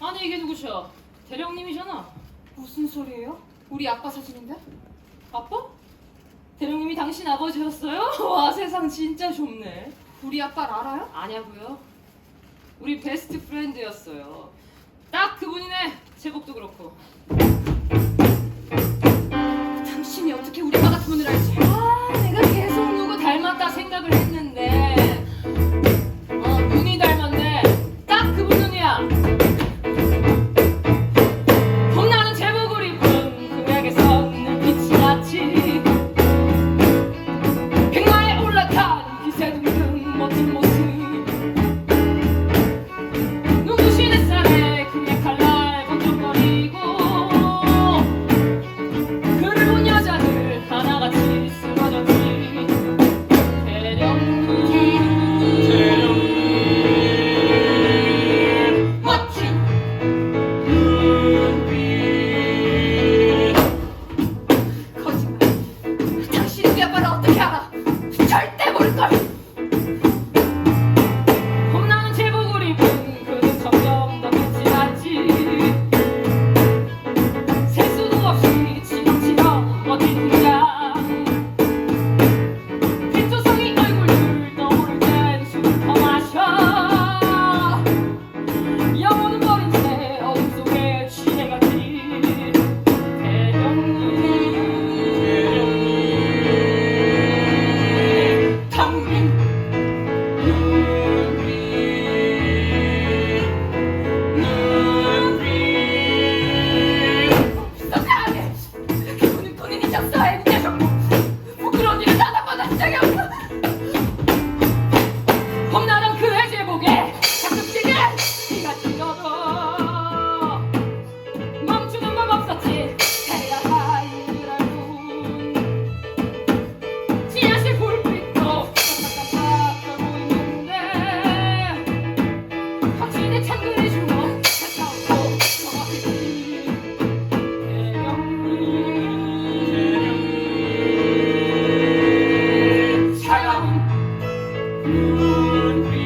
아니 이게 누구셔? 대령님이잖아. 무슨 소리예요? 우리 아빠 사진인데? 아빠? 대령님이 당신 아버지였어요? 와 세상 진짜 좁네. 우리 아빠를 알아요? 아냐고요? 우리 베스트 프렌드였어요. 딱 그분이네. 제복도 그렇고. 당신의 창고를 주워 찾아오고 새벽이 차가운 눈빛.